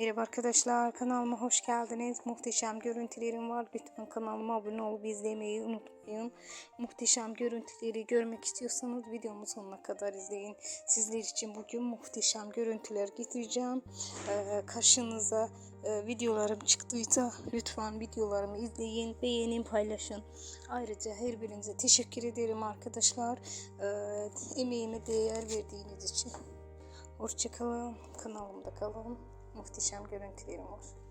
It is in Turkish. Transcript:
Merhaba arkadaşlar kanalıma hoş geldiniz. Muhteşem görüntülerim var. Lütfen kanalıma abone olup izlemeyi unutmayın. Muhteşem görüntüleri görmek istiyorsanız videomu sonuna kadar izleyin. Sizler için bugün muhteşem görüntüler getireceğim. Ee, karşınıza e, videolarım çıktıysa lütfen videolarımı izleyin, beğenin, paylaşın. Ayrıca her birinize teşekkür ederim arkadaşlar. Ee, emeğime değer verdiğiniz için. Hoşçakalın. Kanalımda kalın. Muhteşem görüntülerim var.